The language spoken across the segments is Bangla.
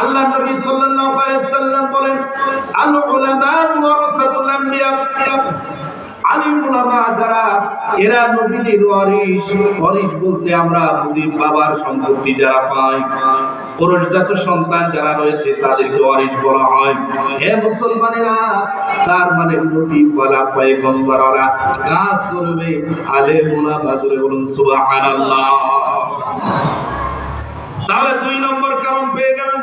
আল্লাহ নবী সাল্লাল্লাহু আলাইহি সাল্লাম বলেন আল উলামা ওয়ারাসাতুল আম্বিয়া। আলিম উলামা যারা, এরা নবীদের ওয়ারিস ওয়ারিস বলতে আমরা বুঝি বাবার সম্পত্তি যারা পায়। পুরুষজাত সন্তান যারা রয়েছে, তাদেরকে ওয়ারিস বলা হয়। হে মুসলমানেরা, তার মানে নবী ওয়ালা পয়গম্বররা কাজ করবে। জোরে বলুন, সুবহানাল্লাহ। তাহলে দুই নম্বর কারণ পেয়ে গেলাম।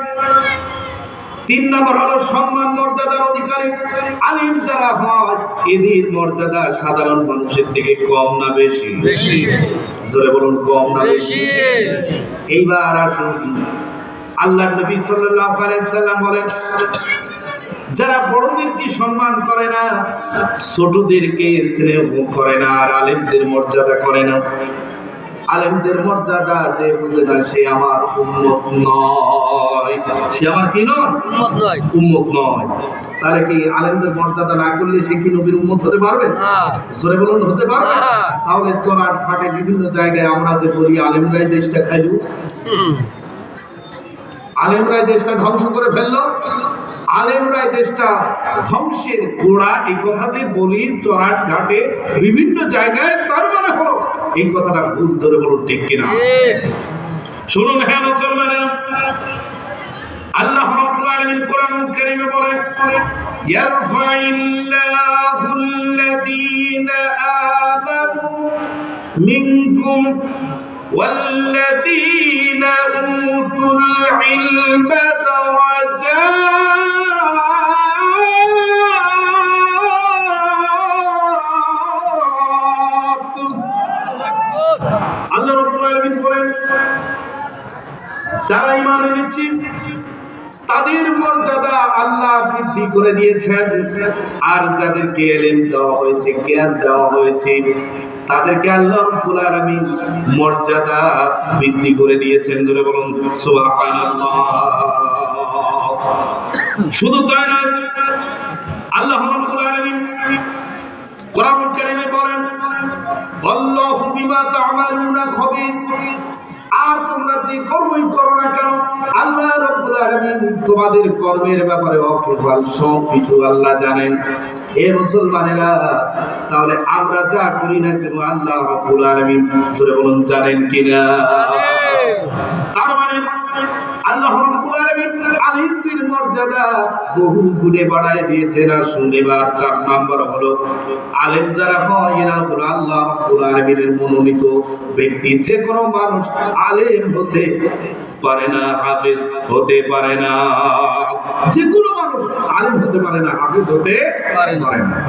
তিন নম্বর হলো সম্মান মর্যাদার অধিকারী। আলিম যারা হয় এদের মর্যাদা সাধারণ মানুষের থেকে কম না বেশি? বেশি। জোরে বলুন কম না বেশি? বেশি। এইবার আসুন। আল্লাহ নবী সাল্লাল্লাহু আলাইহি সাল্লাম বলেন যারা বড়দেরকে সম্মান করে না ছোটদেরকে স্নেহ করে না আর আলেমদের মর্যাদা করে না। আলেমদের মর্যাদা যে বুঝে না সে আমার উম্মত নয়। সে আমার কি নয়? উন্মত নয়। উম্মত নয়। তাহলে কি আলেমদের মর্যাদা না করলে সে কি নবীর উম্মত হতে পারবে? না। সরে বলুন হতে পারবে। তাহলে চোরাট ফাটে বিভিন্ন জায়গায় আমরা যে বলি আলেমরাই দেশটা খাইলু। আলেমরাই দেশটা ধ্বংস করে ফেলল। আলেমরাই দেশটা ধ্বংসের গোড়া এই কথা যে বলি চড়াট ঘাটে বিভিন্ন জায়গায় তার মানে হলো, এই কথাটা ভুল ধরে বলুন ঠিক কিনা। শুনুন হ্যাঁ মুসলমানেরা, আল্লাহ রাব্বুল আলামিন কোরআন কারীমে বলেন ইয়ারফাইল্লাহু আল্লাযীনা আমানু মিনকুম والذين أوتوا العلم درجات আল্লাহ রাব্বুল আলামিন বলেন যারা ইমান এনেছি তাদের মর্যাদা আল্লাহ বৃদ্ধি করে দিয়েছেন। আর যাদেরকে এলেম দেওয়া হয়েছে, জ্ঞান দেওয়া হয়েছে, তাদেরকে আল্লাহ রাব্বুল আলামিন মর্যাদা বৃদ্ধি করে দিয়েছেন। জোরে বলুন শুধু তাই নয়, আল্লাহ কোরআন কারীমে বলেন, আল্লাহু বিমা তা'মালুনা খবীর। আর তোমরা যে কর্মই করো না কেন আল্লাহ রব্বুল আলামিন তোমাদের কর্মের ব্যাপারে অকেফাল সব কিছু আল্লাহ জানেন। হে মুসলমানেরা তাহলে আমরা যা করি না কেন আল্লাহ রব্বুল আলামিন সূরা বলুন জানেন কিনা? তার মানে আল্লাহ রব্বুল আলামিন আলিমদের মর্যাদা বহু গুণে বাড়ায় দিয়েছেন আর শুনেবার চার নাম্বার হলো, আলেম যারা হয়, এরা হলো আল্লাহ আলামিনের মনোনীত ব্যক্তি। যে কোনো মানুষ আলেম হতে পারে না, হাফেজ হতে পারে না। যে কোনো মানুষ আলেম হতে পারে না, হাফেজ হতে পারে না। না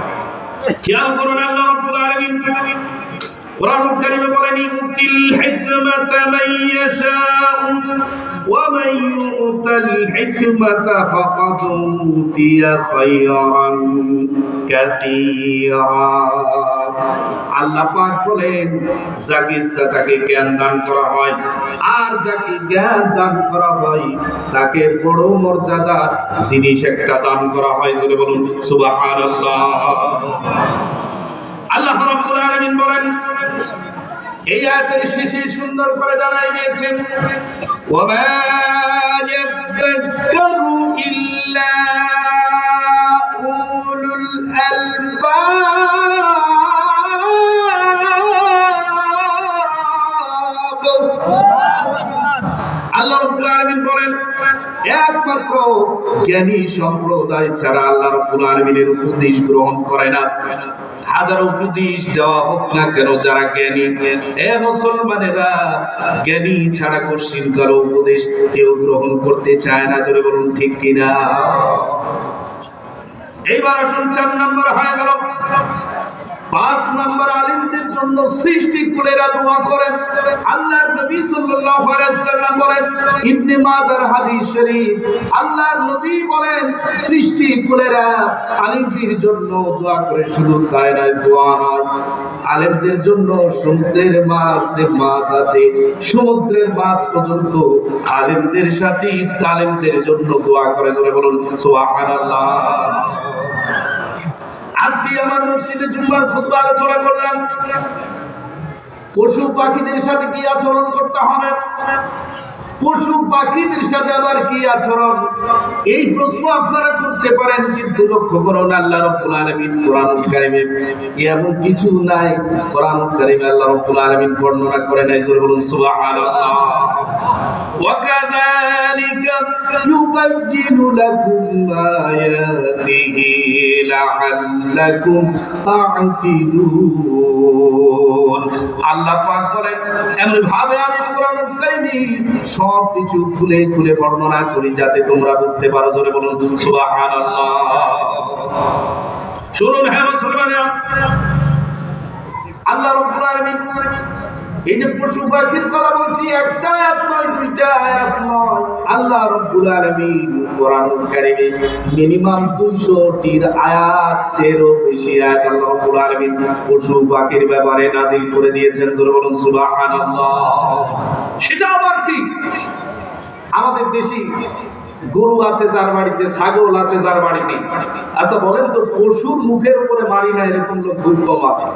খেয়াল করুন আল্লাহ আলামিন। কোরআন কারিমে বলেন, ইউতিল হিকমাতা মান ইয়াশাউ ওয়া মান ইউতাল হিকমাতা ফাকাদ উতিয়া খায়রান কাসীরা। আল্লাহ পাক বলেন, যাকে তাকে জ্ঞান দান করা হয়, আর যাকে জ্ঞান দান করা হয়, তাকে বড় মর্যাদার জিনিস একটা দান করা হয়। যদি বলুন, সুবহানাল্লাহ। আল্লাহ রাব্বুল আলামিন বলেন এই আয়াতের শেষে সুন্দর করে জানাই দিয়েছেন একমাত্র জ্ঞানী সম্প্রদায় ছাড়া আল্লাহ রাব্বুল আলামিনের উপদেশ গ্রহণ করে না। হাজার উপদেশ দেওয়া হোক না কেন যারা জ্ঞানী, এ মুসলমানেরা জ্ঞানী ছাড়া কোশ্চিন কারও উপদেশ কেউ গ্রহণ করতে চায় না, জোরে বলুন ঠিক কিনা? এইবার আসুন চার নম্বর হয়ে গেল। পাঁচ নম্বর আলিমদের জন্য সৃষ্টি কুলেরা দোয়া করেন। আল্লাহর নবী সাল্লাল্লাহু আলাইহি সাল্লাম বলেন, ইবনে মাজার হাদিস শরীফ। আল্লাহর নবী বলেন, সৃষ্টি কুলেরা আলিমদের জন্য দোয়া করে, শুধু তাই নয়, দোয়া নয়। আলেমদের জন্য সমুদ্রের মাছ, যে মাছ আছে, সমুদ্রের মাছ পর্যন্ত আলেমদের সাথে তালেমদের জন্য দোয়া করে। বলুন, সুবহানাল্লাহ। আজকে আমার মসজিদে জুম্মার খুতবা আলোচনা করলাম। পশু পাখিদের সাথে কি আচরণ করতে হবে? পশু পাখিদের সাথে আবার কি আচরণ? এই প্রশ্ন আপনারা করতে পারেন, কিন্তু লক্ষ্য করুন, আল্লাহ রাব্বুল আলামিন কোরআনুল কারীমে এমন কিছু নাই। কোরআনুল কারীমে আল্লাহ রাব্বুল আলামিন বর্ণনা করেন, এই জোরে বলুন, সুবহানাল্লাহ। وكذلك يبين لكم آياته لعلكم تعقلون আল্লাহ পাক বলেন এমন ভাবে আমি কোরআন কারিমে সব কিছু খুলে খুলে বর্ণনা করি যাতে তোমরা বুঝতে পারো জোরে বলুন সুবহানাল্লাহ শুনুন হ্যাঁ মুসলমানেরা আল্লাহ রাব্বুল আলামিন এই যে পশু পাখির কথা বলছি, একটা আয়াত নয়, দুইটা আয়াত নয়। আল্লাহ রাব্বুল আলামিন কোরআনুল কারীমে মিনিমাম 200 টির আয়াতেরও বেশি আয়াত আল্লাহ রাব্বুল আলামিন পশু পাখির ব্যাপারে নাযিল করে দিয়েছেন। জোরে বলুন, সুবহানাল্লাহ। সেটা আবার কি? আমাদের দেশে গরু আছে যার বাড়িতে, ছাগল আছে যার বাড়িতে। আচ্ছা বলেন তো, পশুর মুখের উপরে মারি না এরকম লোক কম আছে?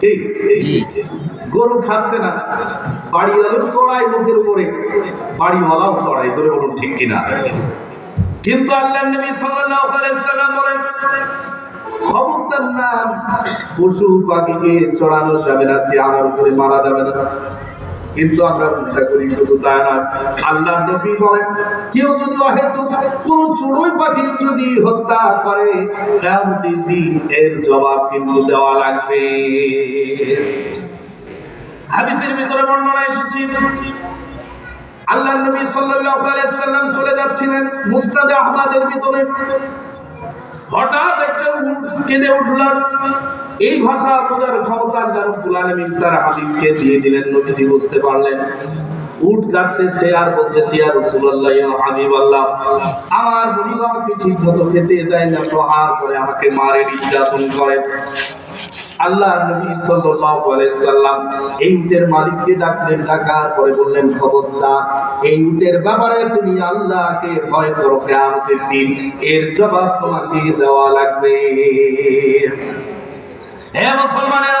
ঠিক? গরু খাচ্ছে না। বাড়িওয়ালাও চড়াই মুখের উপরে। বাড়িওয়ালাও চড়াই জোরে বলুন, ঠিক কিনা? কিন্তু আল্লাহ নবী সাল্লাল্লাহু আলাইহি সাল্লাম বলেন, খবরদার না, পশু পাখিকে চড়ানো যাবে না চেয়ারের উপরে মারা যাবে না। কিন্তু আমরা চিন্তা করি, শুধু তা না আল্লাহ নবী বলেন, কেউ যদি অহেতুক, কোন চড়ুই পাখি যদি হত্যা করে, কিয়ামতের দিন এর জবাব কিন্তু দেওয়া লাগবে। হাদিসের ভিতরে বর্ণনা এসেছে। আল্লাহ নবী সাল্লাল্লাহু আলাইহি সাল্লাম চলে যাচ্ছিলেন মুসনাদে আহমদের ভিতরে। হঠাৎ একটা কেঁদে উঠল। এই ভাষা বোঝার ক্ষমতা আল্লাহ রাব্বুল আলামিন তার হাবিবকে দিয়ে দিলেন। নবীজি বুঝতে পারলেন। উট কাটতেছে আর বলতেছে, ইয়া রাসূলুল্লাহ, ইয়া হাবিবাল্লাহ, আমার ঠিক মতো খেতে দেয় না, প্রহার করে আমাকে মারে, নির্যাতন করে। আল্লাহ নবী সাল্লাম এই উটের মালিককে ডাকলেন, ডাকার পরে বললেন, খবরদার, এই উটের ব্যাপারে তুমি আল্লাহকে ভয় করো দিন এর জবাব তোমাকে দেওয়া লাগবে। হে মুসলমানেরা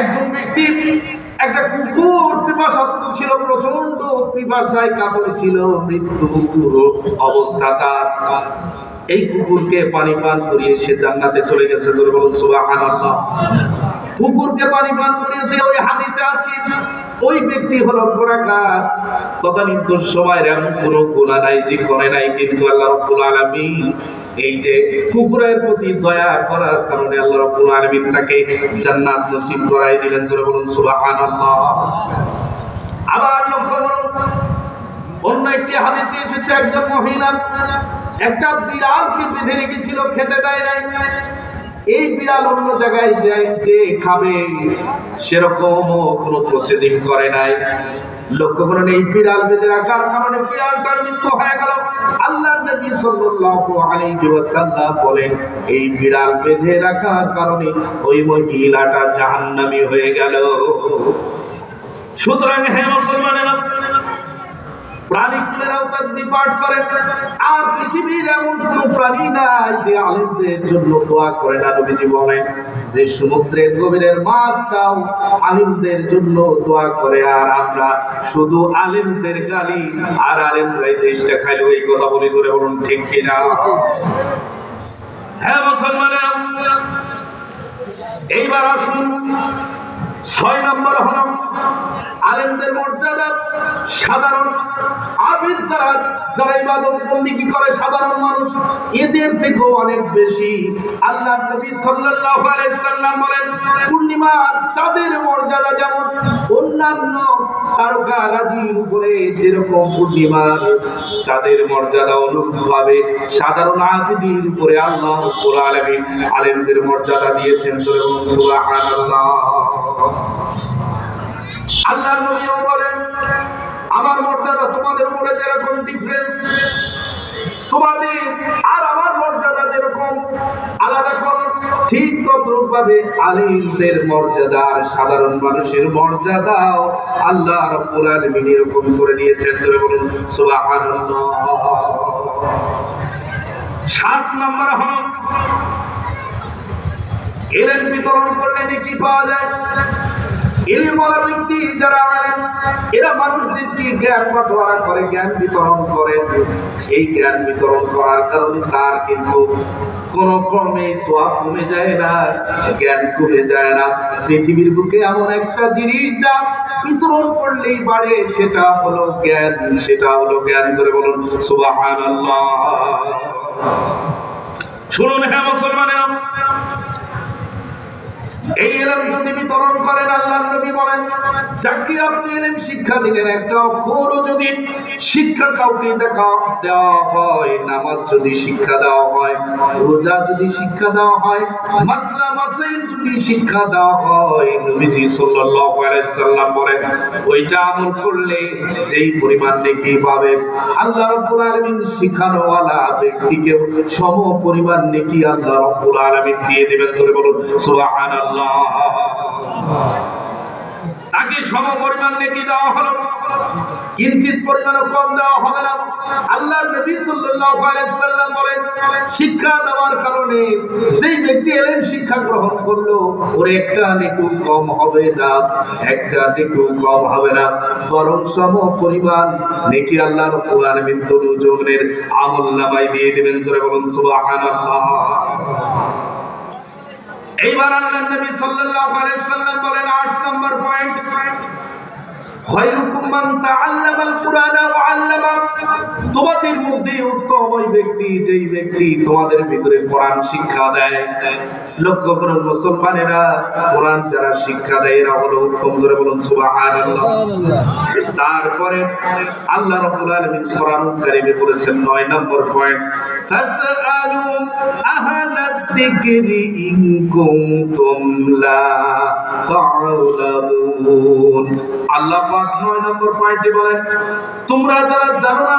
একজন ব্যক্তি, একটা কুকুর পিপাসাত্ম ছিল প্রচণ্ড পিপাসায় কাতর ছিল, মৃত্যু অবস্থা তার। এই কুকুরকে পানি পান করিয়ে সে জান্নাতে চলে গেছে, জোরে বলুন সুবহানাল্লাহ। কুকুরকে পানি পান করিয়েছে ওই হাদিসে আছে ওই ব্যক্তি হলো গুনাহগার তদানীন্তন সময়ের এমন কোনো গুনাহ নাই যে করে নাই, কিন্তু আল্লাহ রাব্বুল আলামিন এই যে কুকুরের প্রতি দয়া করার কারণে আল্লাহ রাব্বুল আলামিন তাকে জান্নাত নসিব করাই দিলেন। জোরে বলুন, সুবহানাল্লাহ। আবার লক্ষ্য করুন, অন্য একটি হাদিসে এসেছে একজন মহিলা, একটা বিড়ালকে বেঁধে রেখেছিল, খেতে দেয় নাই। এই বিড়াল অন্য জায়গায় যে খাবে, সেরকম কোনো প্রসেসিং করে নাই। লক্ষ্য করেন, এই বিড়াল বেঁধে রাখার কারণে বিড়ালটার মৃত্যু হয়ে গেল। আল্লাহ নবী সাল্লাল্লাহু আলাইহি ওয়াসাল্লাম বলেন, এই বিড়াল বেঁধে রাখার কারণে ওই মহিলাটা জাহান্নামী হয়ে গেল। সুতরাং হে মুসলমানেরা প্রাণীকুলেরাও তাসবিহ পাঠ করেন। আর পৃথিবীর এমন কোন প্রাণী নাই যে আলেমদের জন্য দোয়া করে না, নবীজি বলেন। যে সমুদ্রের গভীরের মাছটাও আলেমদের জন্য দোয়া করে, আর আমরা শুধু আলেমদের গালি, আর আলেমরাই দেশটা খাইলে, এই কথা বলি, জোরে বলুন, ঠিক কিনা? হ্যাঁ মুসলমানেরা, এইবার আসুন। ছয় নম্বর হল আলেমদের মর্যাদা, সাধারণ, আবিদ যারা যারা ইবাদত বন্দিগি করে, সাধারণ মানুষ, এদের থেকেও অনেক বেশি। আল্লাহ নবী সাল্লাল্লাহু আলাইহি সাল্লাম বলেন পূর্ণিমা চাঁদের মর্যাদা যেমন, অন্যান্য তারকা রাজির উপরে যেরকম পূর্ণিমার চাঁদের মর্যাদা অনুরূপভাবে সাধারণ আবিদির উপরে আল্লাহ রাব্বুল আলামিন আলেমদের মর্যাদা দিয়েছেন। সুবহানাল্লাহ। নবীও বলেন, আমার মর্যাদা তোমাদের উপরে যেরকম ডিফারেন্স তোমাদের আর আমার মর্যাদা যেরকম, আলাদা ঠিক আলিমদের মর্যাদা আর সাধারণ মানুষের মর্যাদাও আল্লাহ রাব্বুল এরকম করে দিয়েছেন। জোরে বলুন সাত নম্বর হলো এলেন বিতরণ করলে নাকি পাওয়া যায়। যারা জ্ঞান করে, জ্ঞান বিতরণ করে। এই জ্ঞান বিতরণ করার কারণে তার কিন্তু কমে যায় না, জ্ঞান কমে যায় না। পৃথিবীর বুকে এমন একটা জিনিস যা বিতরণ করলেই বাড়ে, সেটা হলো জ্ঞান, সেটা হলো জ্ঞান। ধরে বলুন শুনুন হ্যাঁ মুসলমানেরা এই এলম যদি বিতরণ করেন আল্লাহ নবী বলেন যাকে আপনি শিক্ষা দিলেন একটা যদি শিক্ষা কাউকে দেওয়া হয়, নামাজ যদি শিক্ষা দেওয়া হয়, রোজা যদি শিক্ষা দেওয়া হয়, মাসলা মাসাইল যদি শিক্ষা দেওয়া হয়, নবীজি সাল্লাল্লাহু আলাইহি সাল্লাম বলেন, ওইটা আমল করলে যেই পরিমাণ নেকি পাবে, আল্লাহ রাব্বুল আলামিন সম পরিমাণ নেকি আল্লাহ রাব্বুল আলামিন দিয়ে দিবেন। বলুন, সুবহানাল্লাহ। তাকে সম পরিমাণ নেকি দেওয়া হলো। কিঞ্চিত পরিমাণ কম দেওয়া হবে না। আল্লাহর নবী সাল্লাল্লাহু আলাইহি সাল্লাম বলেন, শিক্ষা দেওয়ার কারণে সেই ব্যক্তি এলেন, শিক্ষা গ্রহণ করল, ওর একটা নেকি কম হবে না, একটা নেকি কম হবে না। বরং সম পরিমাণ নেকি আল্লাহ রাব্বুল আলামিন তনুজনের আমল নামায় দিয়ে দিবেন। জোরে বলুন, সুবহানাল্লাহ। এইবার আল্লাহ নবী সাল্লাল্লাহু আলাইহি সাল্লাম বলেন আট নম্বর পয়েন্ট, খয়রুকুম মান তাআল্লামাল কুরআন ওয়া আল্লামা, তোমাদের মধ্যে উত্তম ওই ব্যক্তি, যেই ব্যক্তি তোমাদের ভিতরে কোরআন শিক্ষা দেয়। লক্ষ্য করুন মুসলমানেরা কোরআন যারা শিক্ষা দেয়, এরা হলো উত্তম জোরে বলুন, সুবহানাল্লাহ। তারপরে আল্লাহ রাব্বুল আলামিন কোরআন কারীমে বলেছেন 9 নম্বর পয়েন্ট আল্লাহ 9 নম্বর পয়েন্টে বলেন, তোমরা যারা জানো না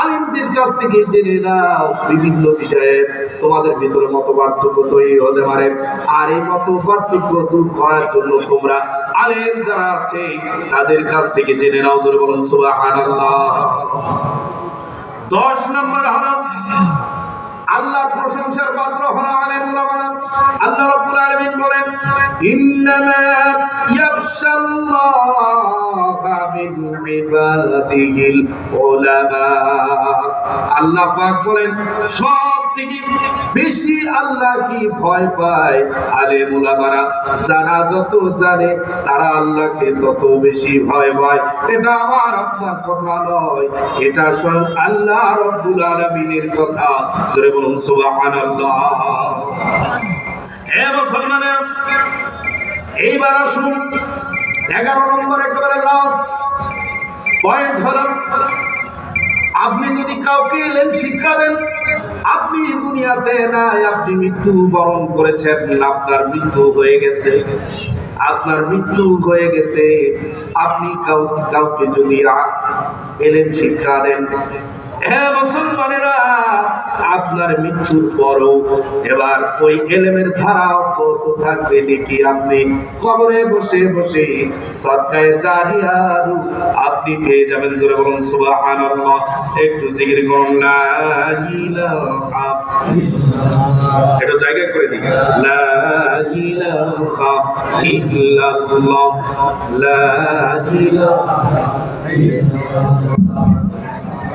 আলিমদের কাছ থেকে জেনে নাও। বিভিন্ন বিষয়ে তোমাদের ভিতরে মত পার্থক্য তৈরি হতে পারে। আর এই মত পার্থক্য দূর করার জন্য তোমরা আলেম যারা আছে, তাদের কাছ থেকে জেনে নাও, জোরে বলুন, সুবহানাল্লাহ। দশ নম্বর হলো আল্লাহর প্রশংসার পাত্র হলো আলেম আল্লাহ রাব্বুল আলামিন বলেন, ইন্নামা ইয়াখশাল্লাহা আল্লাহ পাক বলেন, সব থেকে বেশি আল্লাহ কি ভয় পায়? উলামারা যারা যত জানে, তারা আল্লাহকে তত বেশি ভয় পায়। এটা আমার আপনার কথা নয়, এটা স্বয়ং আল্লাহ রব্বুল আলামিনের কথা। জোরে বলুন, সুবহানাল্লাহ। হে মুসলমানের, এইবার আসুন এগারো নম্বর একেবারে লাস্ট পয়েন্ট হলো আপনি যদি কাউকে এলেন, শিক্ষা দেন, আপনি দুনিয়াতে নাই, আপনি মৃত্যু বরণ করেছেন, আপনার মৃত্যু হয়ে গেছে। আপনার মৃত্যু হয়ে গেছে। আপনি কাউ- কাউকে যদি এলেন, শিক্ষা দেন হ্যাঁ মুসলমানেরা, আপনার মৃত্যুর পরও এবার ওই এলেমের ধারা কত থাকবে নাকি আপনি কবরে বসে বসে সদকায়ে জারিয়ারু আপনি পেয়ে যাবেন? জোরে বলুন, সুবহানাল্লাহ। একটু জিকির করুন, লা ইলাহা। একটু জায়গা করে দিন লা ইলাহা ইল্লাল্লাহ। লা ইলাহা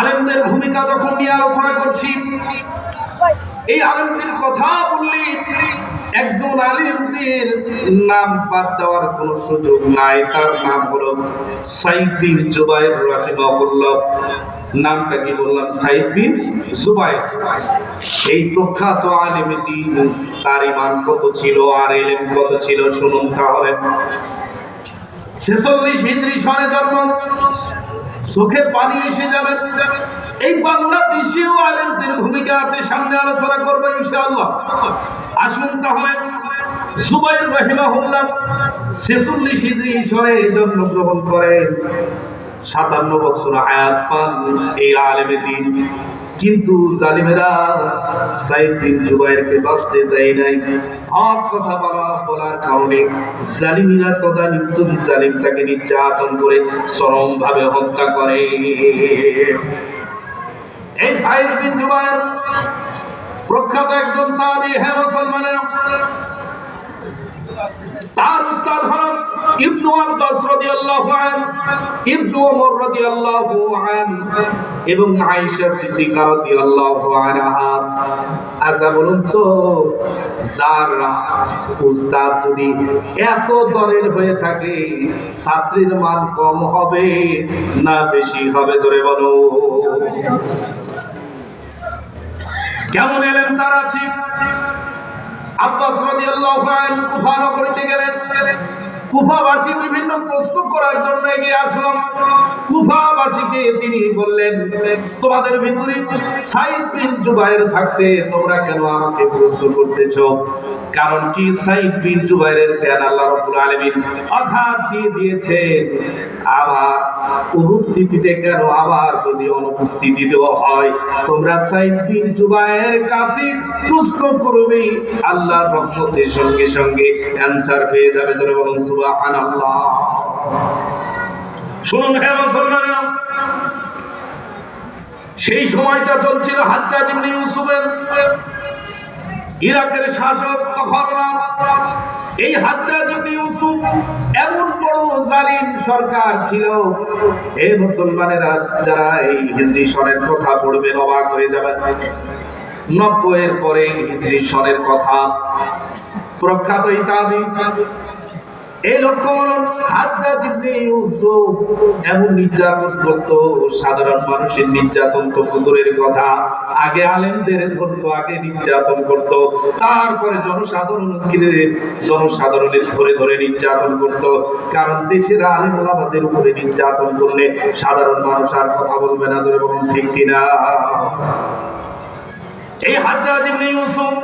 আলেমদের ভূমিকা যখন নিয়ে আলোচনা করছি, এই আলেমদের কথা বললে একজন আলেমদের নাম বাদ দেওয়ার কোনো সুযোগ নাই। তার নাম হলো সাইদিন জুবাইর রাহিমাহুল্লাহ। নামটা কি বললাম? সাইদিন জুবাইর। এই প্রখ্যাত আলেমে দিন, তার ইমান কত ছিল আর এলেম কত ছিল, শুনুন তাহলে। ছেচল্লিশ হিজরি সনে জন্ম। চোখে পানি এসে যাবে। এই বাংলাদেশেও আলেমদের ভূমিকা আছে, সামনে আলোচনা করব ইনশাআল্লাহ। আসুন তাহলে, জুবাইর রাহিমাহুল্লাহ ছেচল্লিশ হিজরি সনে জন্মগ্রহণ করেন। সাতান্ন বছর হায়াত পান এই আলেমে দিন। কিন্তু জালিমেরা সাইদ বিন জুবাইরকে বাঁচতে দেয় নাই। হক কথা বলা, বলার কারণে জালিমিরা তদানীন্তন জালিম তাকে নির্যাতন করে চরম ভাবে হত্যা করে। এই সাইদ বিন জুবাইর প্রখ্যাত একজন তাবি হ্যাঁ মুসলমানের। তার উস্তাদ হলেন ইবনু আব্বাস রাদিয়াল্লাহু আন, ইবনু ওমর রাদিয়াল্লাহু আন এবং আয়েশা সিদ্দিকা রাদিয়াল্লাহু আনহা। আচ্ছা বলুন তো উস্তাদ যদি এত হয়ে থাকে, ছাত্রীর মান কম হবে না বেশি হবে? জোরে বলো। কেমন এলেন তার আছে? আব্বাস রাদিয়াল্লাহু আনহু কুফা নগরীতে গেলেন। কুফাবাসী বিভিন্ন প্রশ্ন করার জন্য এগিয়ে আসলাম। কুফাবাসীকে তিনি বললেন, তোমাদের ভিতরে সাইদ বিন জুবাইর থাকতে তোমরা কেন আমাকে প্রশ্ন করতেছ? কারণ কি সাইদ বিন জুবাইরের জ্ঞান আল্লাহ রাব্বুল আলামিন অর্থাৎ দিয়ে দিয়েছেন। আবার কেন আবার যদি অনুপস্থিতি দেওয়া হয়? তোমরা জুবাইরের কাছে প্রশ্ন করবে, আল্লাহর রহমতের সঙ্গে সঙ্গে অ্যানসার পেয়ে যাবে। বলুন শুনুন সেই সময়টা চলছিল হাজ্জাজ ইবনে ইউসুফের, ইরাকের শাসক তখন এই ইবনে ইউসুফ এমন বড় জালিম সরকার ছিল এই মুসলমানেরা যারা এই হিজরি সনের কথা পড়বেন অবাক হয়ে যাবেন। এর পরে হিজরি সনের কথা প্রখ্যাত ইতাবি এই ইউসুফ এমন নির্যাতন করত, সাধারণ মানুষের নির্যাতন তো দূরের কথা। আগে আলেমদের ধরতো, আগে নির্যাতন করত। তারপরে জনসাধারণের জনসাধারণের ধরে ধরে নির্যাতন করত। কারণ দেশের আলেম ওলামাদের উপরে নির্যাতন করলে সাধারণ মানুষ আর কথা বলবে না, জোরে বলুন ঠিক কিনা? এই হাজ্জাজ ইবনে ইউসুফ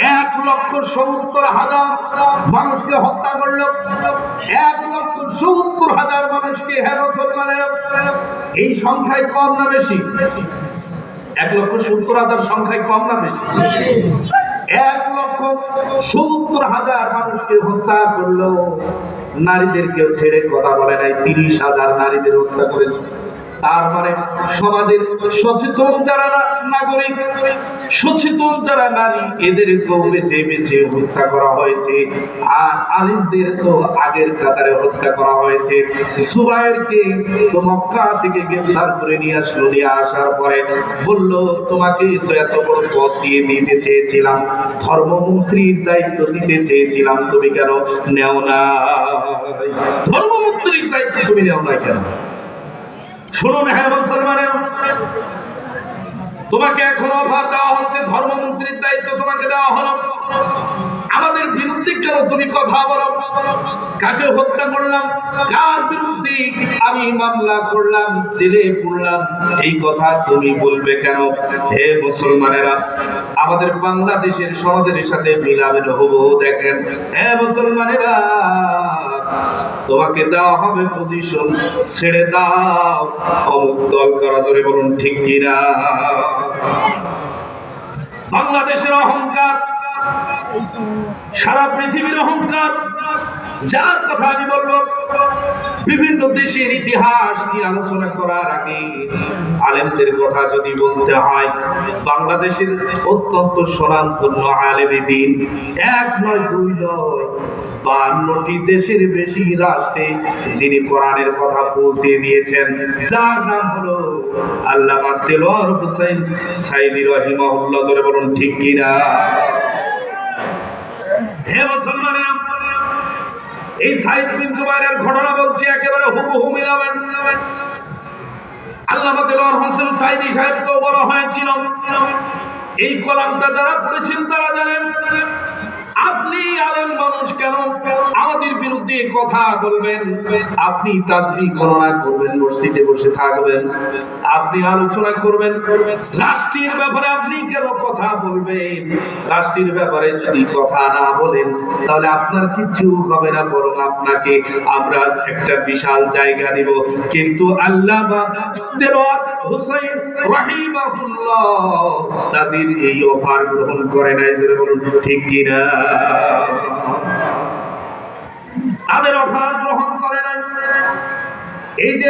এক লক্ষ সত্তর হাজার মানুষকে হত্যা করল। এক লক্ষ সত্তর হাজার মানুষকে হ্যাঁ মুসলমানের এই সংখ্যায় কম না বেশি? এক লক্ষ সত্তর হাজার সংখ্যায় কম না বেশি? এক লক্ষ সত্তর হাজার মানুষকে হত্যা করল। নারীদেরকেও ছেড়ে কথা বলে নাই। তিরিশ হাজার নারীদের হত্যা করেছে। তার মানে সমাজের সচেতন যারা নাগরিক, সচেতন যারা নারী এদেরকেও বেছে বেছে হত্যা করা হয়েছে। আর আলিমদের তো আগের কাতারে হত্যা করা হয়েছে। সুবাইরকে তো মক্কা থেকে গ্রেফতার করে নিয়ে আসলো, নিয়ে আসার পরে বলল, তোমাকে তো এত বড় পদ দিয়ে দিতে চেয়েছিলাম, ধর্মমন্ত্রীর দায়িত্ব দিতে চেয়েছিলাম, তুমি কেন নেও না ধর্মমন্ত্রীর দায়িত্ব তুমি নেও না কেন? শুনুন হ্যাঁ মুসলমানের তোমাকে এখন অফার দেওয়া হচ্ছে, ধর্মমন্ত্রীর দায়িত্ব তোমাকে দেওয়া হলো। আমাদের বিরুদ্ধে কেন তুমি কথা বলো? কাকে হত্যা করলাম? কার বিরুদ্ধে আমি মামলা করলাম, জেলে পড়লাম? এই কথা তুমি বলবে কেন? হে মুসলমানেরা, আমাদের বাংলাদেশের সমাজের সাথে মিলামেল হব, দেখেন। হে মুসলমানেরা তোমাকে দেওয়া হবে পজিশন ছেড়ে দাও। অমুক দল করা জোরে বলুন, ঠিক কিনা? বাংলাদেশের অহংকার, সারা পৃথিবীর অহংকার যার কথা আমি বলব, বিভিন্ন দেশের ইতিহাস নিয়ে আলোচনা করার আগে আলেমদের কথা যদি বলতে হয়, বাংলাদেশের অত্যন্ত স্বনামধন্য আলেমে দিন, এক নয় দুই নয়, বান্নটি দেশের বেশি রাষ্ট্রে যিনি কোরআনের কথা পৌঁছে দিয়েছেন, যার নাম হলো আল্লামা দেলোয়ার হোসেন সাইদি রহিমাহুল্লাহ, জোরে বলুন ঠিক কিনা? হে মুসলমানেরা এই সাইদ বিন জুবাইরের ঘটনা বলছি, একেবারে হুবহু মিলাবেন। আল্লাহ হোসেন সাইদি সাহেবকেও বলা হয়েছিল, এই কলামটা যারা পড়েছেন তারা জানেন। আপনি আলেম মানুষ কেন? আমাদের বিরুদ্ধে কথা বলবেন। আপনি তাজবি গণনা করবেন, মসজিদে বসে থাকবেন। আপনি আলোচনা করবেন। রাষ্ট্রের ব্যাপারে আপনি কেন কথা বলবেন? রাষ্ট্রের ব্যাপারে যদি কথা না বলেন, তাহলে আপনার কিচ্ছু হবে না, বরং আপনাকে আমরা একটা বিশাল জায়গা দিব। কিন্তু আল্লাহ হুসাইন রাহিমাহুল্লাহ তাদের এই অফার গ্রহণ করে নাই বলুন, ঠিক কিনা? তাদের অফার গ্রহণ করে নাই। এই যে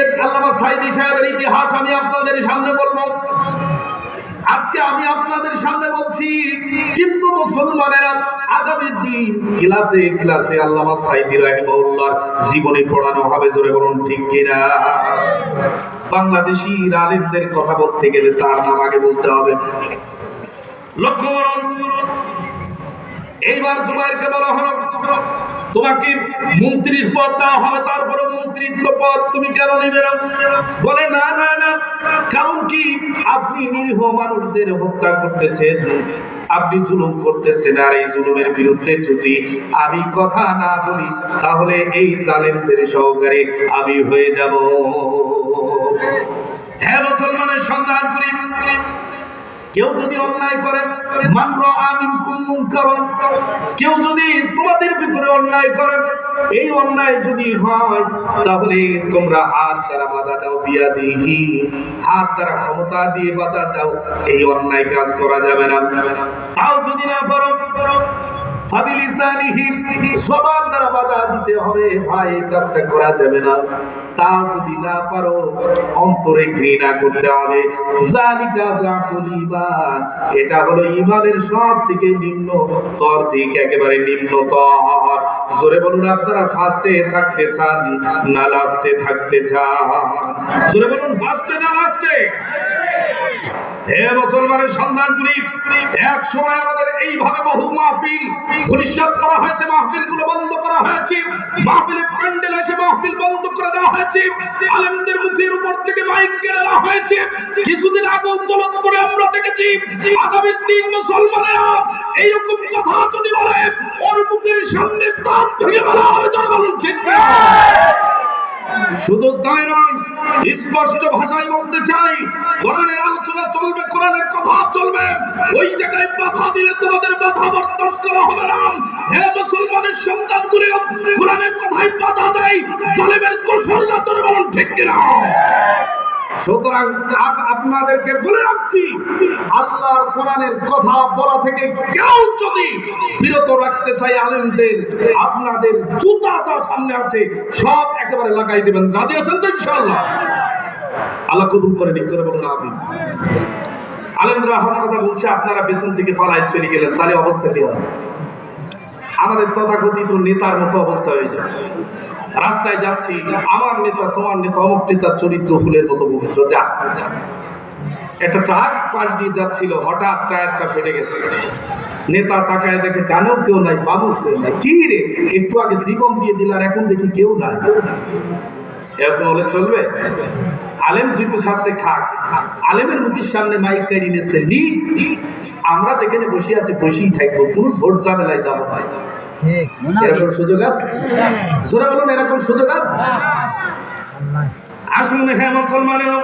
সাইদি সাহেবের ইতিহাস আমি আপনাদের সামনে বলব। আজকে আমি আপনাদের সামনে বলছি, কিন্তু মুসলমানেরা আগামী দিন ক্লাসে ক্লাসে সাইদি পড়ানো হবে, জোরে বলুন ঠিক কিনা? বাংলাদেশি আলেমদের কথা বলতে গেলে তার নাম আগে বলতে হবে। লক্ষ্য করুন এইবার জুবাইরকে বলা হলো, তোমাকে মন্ত্রীর পদ দেওয়া হবে, তারপরে মন্ত্রিত্ব পদ, তুমি কেন নিবে না? বলে, না না না, কারণ কি? আপনি নিরীহ মানুষদের হত্যা করতেছেন, আপনি জুলুম করতেছেন, আর এই জুলুমের বিরুদ্ধে যদি আমি কথা না বলি, তাহলে এই জালেমদের সহকারে আমি হয়ে যাব। হ্যাঁ মুসলমানের সন্ধান করি কেউ যদি অন্যায় করে মানর আমিন করন কেউ যদি তোমাদের ভিতরে অন্যায় করে, এই অন্যায় যদি হয়, তাহলে তোমরা হাত দ্বারা বাধা দাও বিয়া দিহি হাত দ্বারা ক্ষমতা দিয়ে বাধা দাও, এই অন্যায় কাজ করা যাবে না। তাও যদি না পারো ভাই, এই কাজটা করা যাবে না। তা অন্তরে ঘৃণা করতে হবে। এটা হলো ঈমানের সব নিম্ন তর দিক, একেবারে নিম্ন তর। জোরে বলুন, আপনারা ফার্স্টে থাকতে চান না লাস্টে থাকতে চান? জোরে বলুন ফার্স্টে না লাস্টে হে মুসলমানের সন্ধানগুলি এক সময় আমাদের এইভাবে বহু মাহফিল করা হয়েছে মাহফিলগুলো বন্ধ করা হয়েছে। মাহফিলের প্যান্ডেল আছে, মাহফিল বন্ধ করে দেওয়া হয়েছে। মুখের উপর থেকে মাইক কেড়ে দেওয়া হয়েছে। কিছুদিন আগে উত্তোলন করে আমরা দেখেছি, আগামী তিন মুসলমানেরা এইরকম কথা যদি বলে, ওর মুখের সামনে তাপ ভেঙে বলা হবে না? শুধু তাই নয়, স্পষ্ট ভাষায় বলতে চাই, কোরআনের আলোচনা চলবে, কোরআনের কথা চলবে। ওই জায়গায় বাধা দিলে তোমাদের বাধা বরদাস্ত করা হবে না। হে মুসলমানের সন্তানগুলো, কোরআনের কথায় বাধা দেয়, জালেমের দোষর না তোর বলুন ঠিক কিনা? আপনাদেরকে বলে রাখছি, আল্লাহর কোরআনের কথা বলা থেকে কেউ যদি বিরত রাখতে চাই আলেমদের, আপনাদের জুতা যা সামনে আছে সব একেবারে লাগাই দেবেন। রাজি আছেন তো ইনশাআল্লাহ? আল্লাহ কবুল করে নিক করে বলুন, আমিন। আলেমরা হক কথা বলছে, আপনারা পেছন থেকে পালায় চলে গেলেন, তাহলে অবস্থা কি হবে? আমাদের তথাকথিত নেতার মতো অবস্থা হয়ে যায় রাস্তায় যাচ্ছি, আমার নেতা, তোমার নেতা, অমুক নেতার চরিত্র ফুলের মতো পবিত্র, যা। একটা ট্রাক পাশ দিয়ে যাচ্ছিল, হঠাৎ টায়ারটা ফেটে গেছে। নেতা তাকায় দেখে ডানেও কেউ নাই বাবুও কেউ নাই। কি রে? একটু আগে জীবন দিয়ে দিল আর এখন দেখি কেউ নাই। এরকম হলে চলবে? আলেম যেহেতু খাচ্ছে, খাক। আলেমের মুখের সামনে মাইক কাড়ি নিচ্ছে নি আমরা যেখানে বসে আছি, বসেই থাকব। কোনো ঝোট ঝামেলায় যাব না। এরকম সুযোগ আছে? জোরে বলুন এরকম সুযোগ আছে? আসুন হ্যাঁ মুসলমানেরা।